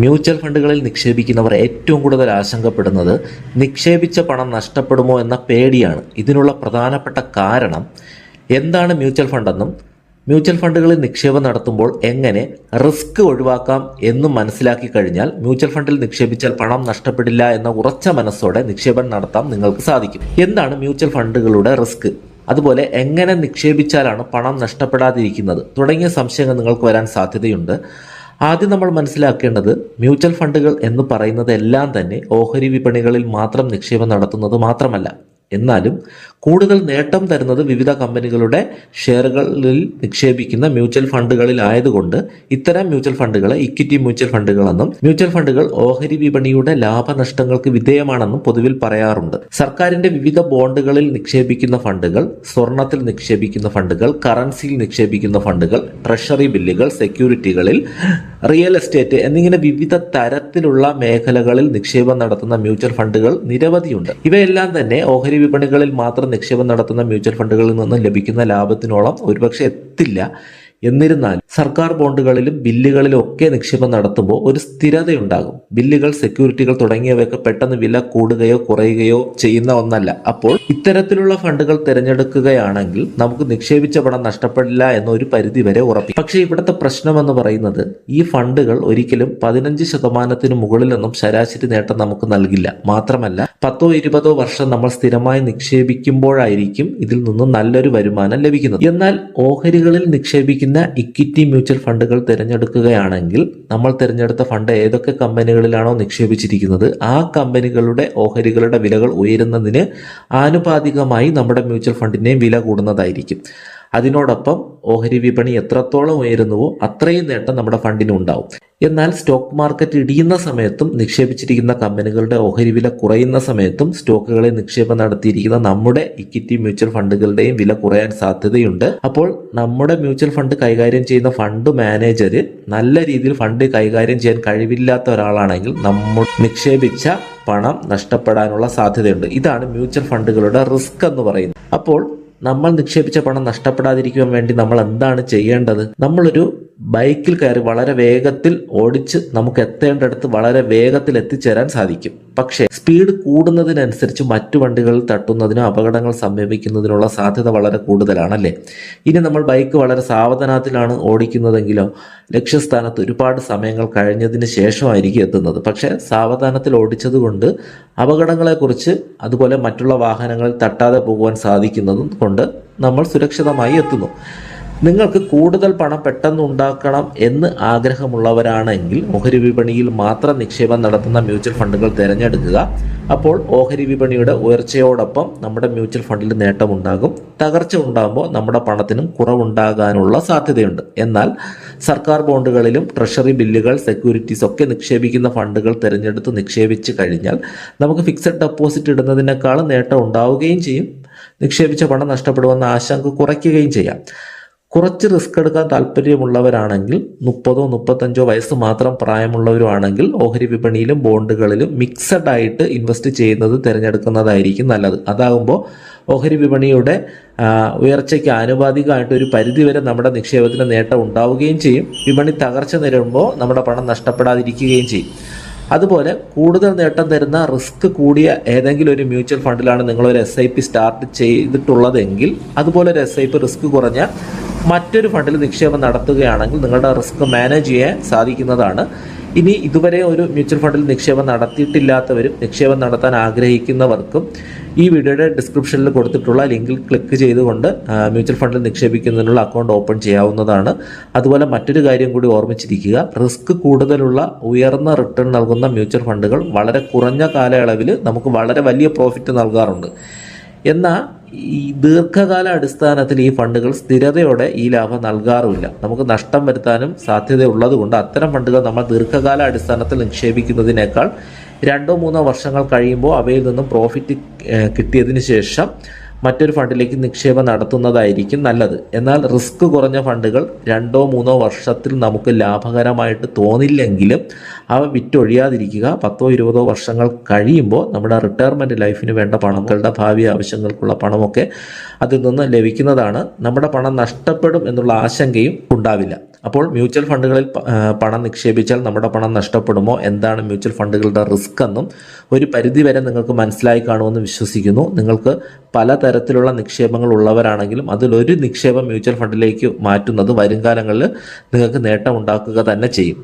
Mutual ഫണ്ടുകളിൽ നിക്ഷേപിക്കുന്നവർ ഏറ്റവും കൂടുതൽ ആശങ്കപ്പെടുന്നത് നിക്ഷേപിച്ച പണം നഷ്ടപ്പെടുമോ എന്ന പേടിയാണ്. ഇതിനുള്ള പ്രധാനപ്പെട്ട കാരണം എന്താണ് മ്യൂച്വൽ ഫണ്ടെന്നും മ്യൂച്വൽ ഫണ്ടുകളിൽ നിക്ഷേപം നടത്തുമ്പോൾ എങ്ങനെ റിസ്ക് ഒഴിവാക്കാം എന്നും മനസ്സിലാക്കി കഴിഞ്ഞാൽ മ്യൂച്വൽ ഫണ്ടിൽ നിക്ഷേപിച്ചാൽ പണം നഷ്ടപ്പെടില്ല എന്ന ഉറച്ച മനസ്സോടെ നിക്ഷേപം നടത്താൻ നിങ്ങൾക്ക് സാധിക്കും. എന്താണ് മ്യൂച്വൽ ഫണ്ടുകളുടെ റിസ്ക്? അതുപോലെ എങ്ങനെ നിക്ഷേപിച്ചാലാണ് പണം നഷ്ടപ്പെടാതിരിക്കുന്നത്? തുടങ്ങിയ സംശയങ്ങൾ നിങ്ങൾക്ക് വരാൻ സാധ്യതയുണ്ട്. ആദ്യം നമ്മൾ മനസ്സിലാക്കേണ്ടത് മ്യൂച്വൽ ഫണ്ടുകൾ എന്ന് പറയുന്നത് എല്ലാം തന്നെ ഓഹരി വിപണികളിൽ മാത്രം നിക്ഷേപം നടത്തുന്നത് മാത്രമല്ല. എന്നാലും കൂടുതൽ നേട്ടം തരുന്നത് വിവിധ കമ്പനികളുടെ ഷെയറുകളിൽ നിക്ഷേപിക്കുന്ന മ്യൂച്വൽ ഫണ്ടുകളിലായതുകൊണ്ട് ഇത്തരം മ്യൂച്വൽ ഫണ്ടുകളെ ഇക്വിറ്റി മ്യൂച്വൽ ഫണ്ടുകളെന്നും മ്യൂച്വൽ ഫണ്ടുകൾ ഓഹരി വിപണിയുടെ ലാഭനഷ്ടങ്ങൾക്ക് വിധേയമാണെന്നും പൊതുവിൽ പറയാറുണ്ട്. സർക്കാരിന്റെ വിവിധ ബോണ്ടുകളിൽ നിക്ഷേപിക്കുന്ന ഫണ്ടുകൾ സ്വർണത്തിൽ നിക്ഷേപിക്കുന്ന ഫണ്ടുകൾ കറൻസിയിൽ നിക്ഷേപിക്കുന്ന ഫണ്ടുകൾ ട്രഷറി ബില്ലുകൾ സെക്യൂരിറ്റികളിൽ റിയൽ എസ്റ്റേറ്റ് എന്നിങ്ങനെ വിവിധ തരത്തിലുള്ള മേഖലകളിൽ നിക്ഷേപം നടത്തുന്ന മ്യൂച്വൽ ഫണ്ടുകൾ നിരവധിയുണ്ട്. ഇവയെല്ലാം തന്നെ ഓഹരി വിപണികളിൽ മാത്രം നിക്ഷേപം നടത്തുന്ന മ്യൂച്വൽ ഫണ്ടുകളിൽ നിന്ന് ലഭിക്കുന്ന ലാഭത്തിനോളം ഒരുപക്ഷെ എത്തില്ല. എന്നിരുന്നാലും സർക്കാർ ബോണ്ടുകളിലും ബില്ലുകളിലും ഒക്കെ നിക്ഷേപം നടത്തുമ്പോൾ ഒരു സ്ഥിരതയുണ്ടാകും. ബില്ലുകൾ സെക്യൂരിറ്റികൾ തുടങ്ങിയവയൊക്കെ പെട്ടെന്ന് വില കൂടുകയോ കുറയുകയോ ചെയ്യുന്ന ഒന്നല്ല. അപ്പോൾ ഇത്തരത്തിലുള്ള ഫണ്ടുകൾ തിരഞ്ഞെടുക്കുകയാണെങ്കിൽ നമുക്ക് നിക്ഷേപിച്ച പണം നഷ്ടപ്പെടില്ല എന്നൊരു പരിധി വരെ ഉറപ്പിക്കും. പക്ഷേ ഇവിടുത്തെ പ്രശ്നമെന്ന് പറയുന്നത് ഈ ഫണ്ടുകൾ ഒരിക്കലും പതിനഞ്ച് ശതമാനത്തിന് മുകളിലൊന്നും ശരാശരി നേട്ടം നമുക്ക് നൽകില്ല. മാത്രമല്ല പത്തോ ഇരുപതോ വർഷം നമ്മൾ സ്ഥിരമായി നിക്ഷേപിക്കുമ്പോഴായിരിക്കും ഇതിൽ നിന്ന് നല്ലൊരു വരുമാനം ലഭിക്കുന്നത്. എന്നാൽ ഓഹരികളിൽ നിക്ഷേപിക്കുന്ന ഇക്വിറ്റി മ്യൂച്വൽ ഫണ്ടുകൾ തിരഞ്ഞെടുക്കുകയാണെങ്കിൽ നമ്മൾ തിരഞ്ഞെടുത്ത ഫണ്ട് ഏതൊക്കെ കമ്പനികളിലാണോ നിക്ഷേപിച്ചിരിക്കുന്നത് ആ കമ്പനികളുടെ ഓഹരികളുടെ വിലകൾ ഉയരുന്നതിന് ആനുപാതികമായി നമ്മുടെ മ്യൂച്വൽ ഫണ്ടിന്റെയും വില കൂടുന്നതായിരിക്കും. അതിനോടൊപ്പം ഓഹരി വിപണി എത്രത്തോളം ഉയരുന്നുവോ അത്രയും നേട്ടം നമ്മുടെ ഫണ്ടിന് ഉണ്ടാവും. എന്നാൽ സ്റ്റോക്ക് മാർക്കറ്റ് ഇടിയുന്ന സമയത്തും നിക്ഷേപിച്ചിരിക്കുന്ന കമ്പനികളുടെ ഓഹരി വില കുറയുന്ന സമയത്തും സ്റ്റോക്കുകളെ നിക്ഷേപം നടത്തിയിരിക്കുന്ന നമ്മുടെ ഇക്വിറ്റി മ്യൂച്വൽ ഫണ്ടുകളുടെയും വില കുറയാൻ സാധ്യതയുണ്ട്. അപ്പോൾ നമ്മുടെ മ്യൂച്വൽ ഫണ്ട് കൈകാര്യം ചെയ്യുന്ന ഫണ്ട് മാനേജർ നല്ല രീതിയിൽ ഫണ്ട് കൈകാര്യം ചെയ്യാൻ കഴിവില്ലാത്ത ഒരാളാണെങ്കിൽ നമ്മൾ നിക്ഷേപിച്ച പണം നഷ്ടപ്പെടാനുള്ള സാധ്യതയുണ്ട്. ഇതാണ് മ്യൂച്വൽ ഫണ്ടുകളുടെ റിസ്ക് എന്ന് പറയുന്നത്. അപ്പോൾ നമ്മൾ നിക്ഷേപിച്ച പണം നഷ്ടപ്പെടാതിരിക്കുവാൻ വേണ്ടി നമ്മൾ എന്താണ് ചെയ്യേണ്ടത്? നമ്മളൊരു ബൈക്കിൽ കയറി വളരെ വേഗത്തിൽ ഓടിച്ച് നമുക്ക് എത്തേണ്ടടുത്ത് വളരെ വേഗത്തിൽ എത്തിച്ചേരാൻ സാധിക്കും. പക്ഷേ സ്പീഡ് കൂടുന്നതിനനുസരിച്ച് മറ്റു വണ്ടികൾ തട്ടുന്നതിനോ അപകടങ്ങൾ സമീപിക്കുന്നതിനുള്ള സാധ്യത വളരെ കൂടുതലാണല്ലേ? ഇനി നമ്മൾ ബൈക്ക് വളരെ സാവധാനത്തിലാണ് ഓടിക്കുന്നതെങ്കിലോ ലക്ഷ്യസ്ഥാനത്ത് ഒരുപാട് സമയങ്ങൾ കഴിഞ്ഞതിന് ശേഷമായിരിക്കും എത്തുന്നത്. പക്ഷേ സാവധാനത്തിൽ ഓടിച്ചതുകൊണ്ട് അപകടങ്ങളെക്കുറിച്ച് അതുപോലെ മറ്റുള്ള വാഹനങ്ങളിൽ തട്ടാതെ പോകുവാൻ സാധിക്കുന്നതും കൊണ്ട് നമ്മൾ സുരക്ഷിതമായി എത്തുന്നു. നിങ്ങൾക്ക് കൂടുതൽ പണം പെട്ടെന്ന് ഉണ്ടാക്കണം എന്ന് ആഗ്രഹമുള്ളവരാണെങ്കിൽ ഓഹരി വിപണിയിൽ മാത്രം നിക്ഷേപം നടത്തുന്ന മ്യൂച്വൽ ഫണ്ടുകൾ തിരഞ്ഞെടുക്കുക. അപ്പോൾ ഓഹരി വിപണിയുടെ ഉയർച്ചയോടൊപ്പം നമ്മുടെ മ്യൂച്വൽ ഫണ്ടിൽ നേട്ടമുണ്ടാകും. തകർച്ച ഉണ്ടാകുമ്പോൾ നമ്മുടെ പണത്തിനും കുറവുണ്ടാകാനുള്ള സാധ്യതയുണ്ട്. എന്നാൽ സർക്കാർ ബോണ്ടുകളിലും ട്രഷറി ബില്ലുകൾ സെക്യൂരിറ്റീസ് ഒക്കെ നിക്ഷേപിക്കുന്ന ഫണ്ടുകൾ തിരഞ്ഞെടുത്ത് നിക്ഷേപിച്ച് കഴിഞ്ഞാൽ നമുക്ക് ഫിക്സഡ് ഡെപ്പോസിറ്റ് ഇടുന്നതിനേക്കാൾ നേട്ടം ഉണ്ടാവുകയും ചെയ്യും. നിക്ഷേപിച്ച പണം നഷ്ടപ്പെടുമെന്ന ആശങ്ക കുറയ്ക്കുകയും ചെയ്യാം. കുറച്ച് റിസ്ക് എടുക്കാൻ താല്പര്യമുള്ളവരാണെങ്കിൽ മുപ്പതോ മുപ്പത്തഞ്ചോ വയസ്സ് മാത്രം പ്രായമുള്ളവരുമാണെങ്കിൽ ഓഹരി വിപണിയിലും ബോണ്ടുകളിലും മിക്സഡ് ആയിട്ട് ഇൻവെസ്റ്റ് ചെയ്യുന്നത് തിരഞ്ഞെടുക്കുന്നതായിരിക്കും നല്ലത്. അതാകുമ്പോൾ ഓഹരി വിപണിയുടെ ഉയർച്ചയ്ക്ക് ആനുപാതികമായിട്ട് ഒരു പരിധിവരെ നമ്മുടെ നിക്ഷേപത്തിന് നേട്ടം ഉണ്ടാവുകയും ചെയ്യും. വിപണി തകർച്ച നേരിടുമ്പോൾ നമ്മുടെ പണം നഷ്ടപ്പെടാതിരിക്കുകയും ചെയ്യും. അതുപോലെ കൂടുതൽ നേട്ടം തരുന്ന റിസ്ക് കൂടിയ ഏതെങ്കിലും ഒരു മ്യൂച്വൽ ഫണ്ടിലാണ് നിങ്ങളൊരു എസ് ഐ പി സ്റ്റാർട്ട് ചെയ്തിട്ടുള്ളതെങ്കിൽ അതുപോലെ ഒരു എസ് ഐ പി റിസ്ക് കുറഞ്ഞ മറ്റൊരു ഫണ്ടിൽ നിക്ഷേപം നടത്തുകയാണെങ്കിൽ നിങ്ങളുടെ റിസ്ക് മാനേജ് ചെയ്യാൻ സാധിക്കുന്നതാണ്. ഇനി ഇതുവരെ ഒരു മ്യൂച്വൽ ഫണ്ടിൽ നിക്ഷേപം നടത്തിയിട്ടില്ലാത്തവരും നിക്ഷേപം നടത്താൻ ആഗ്രഹിക്കുന്നവർക്കും ഈ വീഡിയോയുടെ ഡിസ്ക്രിപ്ഷനിൽ കൊടുത്തിട്ടുള്ള ലിങ്കിൽ ക്ലിക്ക് ചെയ്തുകൊണ്ട് മ്യൂച്വൽ ഫണ്ടിൽ നിക്ഷേപിക്കുന്നതിനുള്ള അക്കൗണ്ട് ഓപ്പൺ ചെയ്യാവുന്നതാണ്. അതുപോലെ മറ്റൊരു കാര്യം കൂടി ഓർമ്മിച്ചിരിക്കുക റിസ്ക് കൂടുതലുള്ള ഉയർന്ന റിട്ടേൺ നൽകുന്ന മ്യൂച്വൽ ഫണ്ടുകൾ വളരെ കുറഞ്ഞ കാലയളവിൽ നമുക്ക് വളരെ വലിയ പ്രോഫിറ്റ് നൽകാറുണ്ട്. എന്നാൽ ഈ ദീർഘകാല അടിസ്ഥാനത്തിൽ ഈ ഫണ്ടുകൾ സ്ഥിരതയോടെ ഈ ലാഭം നൽകാറുമില്ല. നമുക്ക് നഷ്ടം വരുത്താനും സാധ്യതയുള്ളതുകൊണ്ട് അത്തരം ഫണ്ടുകൾ നമ്മൾ ദീർഘകാല അടിസ്ഥാനത്തിൽ നിക്ഷേപിക്കുന്നതിനേക്കാൾ രണ്ടോ മൂന്നോ വർഷങ്ങൾ കഴിയുമ്പോൾ അവയിൽ നിന്നും പ്രോഫിറ്റ് കിട്ടിയതിന് ശേഷം മറ്റൊരു ഫണ്ടിലേക്ക് നിക്ഷേപം നടത്തുന്നതായിരിക്കും നല്ലത്. എന്നാൽ റിസ്ക് കുറഞ്ഞ ഫണ്ടുകൾ രണ്ടോ മൂന്നോ വർഷത്തിൽ നമുക്ക് ലാഭകരമായിട്ട് തോന്നില്ലെങ്കിലും അവ വിറ്റൊഴിയാതിരിക്കുക. പത്തോ ഇരുപതോ വർഷങ്ങൾ കഴിയുമ്പോൾ നമ്മുടെ റിട്ടയർമെന്റ് ലൈഫിന് വേണ്ട പണങ്ങളുടെ ഭാവി ആവശ്യങ്ങൾക്കുള്ള പണമൊക്കെ അതിൽ നിന്ന് ലഭിക്കുന്നതാണ്. നമ്മുടെ പണം നഷ്ടപ്പെടും എന്നുള്ള ആശങ്കയും ഉണ്ടാവില്ല. അപ്പോൾ മ്യൂച്വൽ ഫണ്ടുകളിൽ പണം നിക്ഷേപിച്ചാൽ നമ്മുടെ പണം നഷ്ടപ്പെടുമോ? എന്താണ് മ്യൂച്വൽ ഫണ്ടുകളുടെ റിസ്ക് എന്നും ഒരു പരിധിവരെ നിങ്ങൾക്ക് മനസ്സിലായി കാണുമെന്ന് വിശ്വസിക്കുന്നു. നിങ്ങൾക്ക് പലതരത്തിലുള്ള നിക്ഷേപങ്ങൾ ഉള്ളവരാണെങ്കിലും അതിലൊരു നിക്ഷേപം മ്യൂച്വൽ ഫണ്ടിലേക്ക് മാറ്റുന്നത് വരും കാലങ്ങളിൽ നിങ്ങൾക്ക് നേട്ടം ഉണ്ടാക്കുക തന്നെ ചെയ്യും.